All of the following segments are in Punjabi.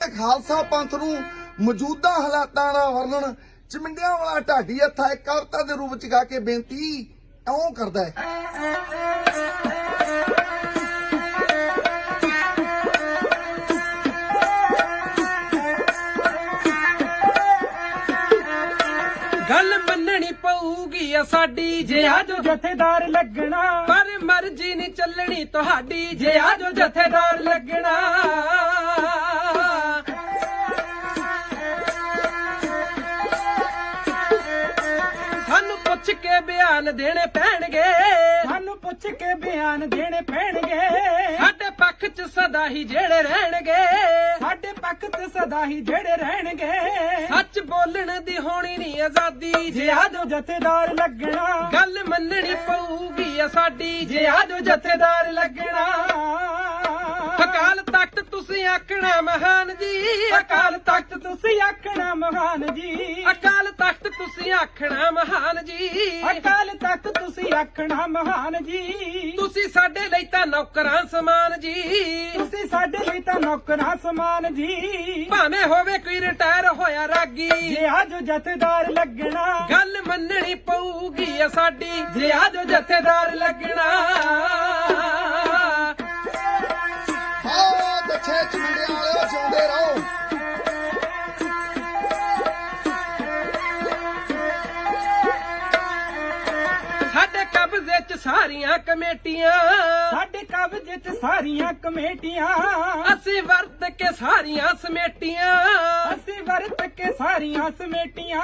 ਖਾਲਸਾ ਪੰਥ ਨੂੰ ਮੌਜੂਦਾ ਹਾਲਾਤਾਂ ਦਾ ਵਰਣਨ ਚਮਿੰਡਿਆਂ ਵਾਲਾ ਢਾਡੀ ਹੱਥਾ ਇੱਕ ਕਵਿਤਾ ਦੇ ਰੂਪ ਚ ਗਾ ਕੇ ਬੇਨਤੀ ਇਉਂ ਕਰਦਾ ਹੈ? ਗੱਲ ਮੰਨਣੀ ਪਊਗੀ ਆ ਸਾਡੀ ਜੇ ਆਜੋ। ਜਥੇਦਾਰ ਲੱਗਣਾ। ਪਰ ਮਰਜ਼ੀ ਨਹੀਂ ਚੱਲਣੀ ਤੁਹਾਡੀ ਜੇ ਆਜੋ ਜਥੇਦਾਰ ਲੱਗਣਾ। ਪੁੱਛ ਕੇ ਬਿਆਨ ਦੇਣੇ ਪੈਣਗੇ। ਸਾਨੂੰ ਪੁੱਛ ਕੇ ਬਿਆਨ ਦੇਣੇ ਪੈਣਗੇ। ਸਾਡੇ ਪੱਖ 'ਚ ਸਦਾ ਹੀ ਜਿਹੜੇ ਰਹਿਣਗੇ। ਸਾਡੇ ਪੱਖ ਤੇ ਸਦਾ ਹੀ ਜਿਹੜੇ ਰਹਿਣਗੇ। ਸੱਚ ਬੋਲਣ ਦੀ ਹੋਣੀ ਨਹੀਂ ਆਜ਼ਾਦੀ। ਜੇ ਆਜੋ ਜਥੇਦਾਰ ਲੱਗਣਾ। ਗੱਲ ਮੰਨਣੀ ਪਊਗੀ ਆ ਸਾਡੀ। ਜੇ ਆਜੋ ਜਥੇਦਾਰ ਲੱਗਣਾ। ਅਕਾਲ ਤਖਤ ਤੁਸੀਂ ਆਖਣਾ ਮਹਾਨ ਜੀ। ਅਕਾਲ ਤਖਤ ਤੁਸੀਂ ਆਖਣਾ ਮਹਾਨ ਜੀ। ਅਕਾਲ ਤਖਤ ਆਖਣਾ ਮਹਾਨ ਜੀ। ਅਕਾਲ ਤਖਤ ਤੁਸੀਂ ਆਖਣਾ ਮਹਾਨ ਜੀ। ਤੁਸੀਂ ਸਾਡੇ ਲਈ ਤਾਂ ਨੌਕਰਾਂ ਸਮਾਨ ਜੀ। ਤੁਸੀਂ ਸਾਡੇ ਲਈ ਤਾਂ ਨੌਕਰਾਂ ਸਮਾਨ ਜੀ। ਭਾਵੇਂ ਹੋਵੇ ਕੋਈ ਰਿਟਾਇਰ ਹੋਇਆ ਰਾਗੀ। ਜੇ ਆਜੋ ਜਥੇਦਾਰ ਲੱਗਣਾ। ਗੱਲ ਮੰਨਣੀ ਪਊਗੀ ਆ ਸਾਡੀ। ਜੇ ਆਜੋ ਜਥੇਦਾਰ ਲੱਗਣਾ। ਹਾਂ ਦੱਛੇ ਚਮਿੰਡਿਆਂ ਵਾਲਿਓ ਜਿਉਂਦੇ ਰਹੋ। ਸਾਰੀਆਂ ਕਮੇਟੀਆਂ। ਸਾਡੇ ਕਬਜ਼ੇ 'ਚ ਸਾਰੀਆਂ ਕਮੇਟੀਆਂ। ਅਸੀਂ ਵਰਤ ਕੇ ਸਾਰੀਆਂ ਸਮੇਟੀਆਂ। ਅਸੀਂ ਵਰਤ ਕੇ ਸਾਰੀਆਂ ਸਮੇਟੀਆਂ।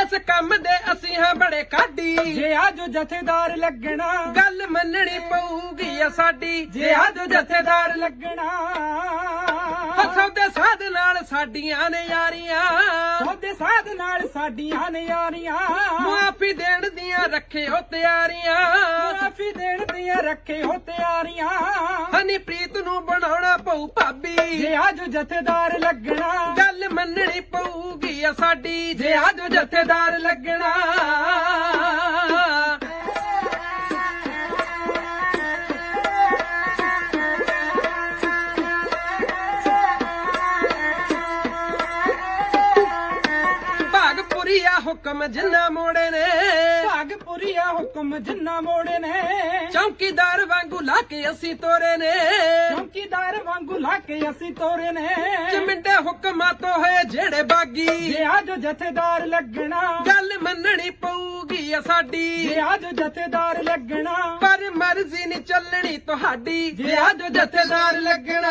ਇਸ ਕੰਮ ਦੇ ਅਸੀਂ ਹਾਂ ਬੜੇ ਕਾਢੀ। ਜੇ ਆਜੋ ਜਥੇਦਾਰ ਲੱਗਣਾ। ਗੱਲ ਮੰਨਣੀ ਪਊਗੀ ਆ ਸਾਡੀ। ਜੇ ਆਜੋ ਜਥੇਦਾਰ ਲੱਗਣਾ। ਫਸਲ ਦੇ ਸਾਧ ਨਾਲ ਸਾਡੀਆਂ ਨੇ ਯਾਰੀਆਂ। ਸੋਦੇ ਸਾਧ ਨਾਲ ਸਾਡੀਆਂ ਨੇ ਯਾਰੀਆਂ। ਮੁਆਫੀ ਦੇਣ ਦੀਆਂ ਰੱਖਿਓ ਤਿਆਰੀਆਂ। ਮਾਫੀ ਦੇਣ ਦੀਆਂ ਰੱਖਿਓ ਤਿਆਰੀਆਂ। ਹਨੀ ਪ੍ਰੀਤ ਨੂੰ ਬਣਾਉਣਾ ਪਊ ਭਾਬੀ। ਜੇ ਆਜੋ ਜਥੇਦਾਰ ਲੱਗਣਾ। ਗੱਲ ਮੰਨਣੀ ਪਊਗੀ ਆ ਸਾਡੀ। ਜੇ ਆਜੋ ਜਥੇਦਾਰ ਲੱਗਣਾ। ਹੁਕਮ ਜਿੰਨਾ ਮੋੜੇ ਨੇ। ਭਾਗਪੁਰੀਆ ਹੁਕਮ ਜਿੰਨਾ ਮੋੜੇ ਨੇ। ਚੌਕੀਦਾਰ ਵਾਂਗੂ ਲਾ ਕੇ ਅਸੀਂ ਤੋਰੇ ਨੇ। ਚੌਕੀਦਾਰ ਵਾਂਗੂ ਲਾ ਕੇ ਅਸੀਂ ਤੋਰੇ ਨੇ। ਚਮਿੰਡੇ ਹੁਕਮਾਂ ਤੋਂ ਹੋਏ ਜਿਹੜੇ ਬਾਗੀ ਜੇ ਆਜੋ ਜਥੇਦਾਰ ਲੱਗਣਾ। ਗੱਲ ਮੰਨਣੀ ਪਊਗੀ ਆ ਸਾਡੀ। ਜੇ ਆਜੋ ਜਥੇਦਾਰ ਲੱਗਣਾ। ਪਰ ਮਰਜ਼ੀ ਨਹੀਂ ਚੱਲਣੀ ਤੁਹਾਡੀ। ਜੇ ਆਜੋ ਜਥੇਦਾਰ ਲੱਗਣਾ।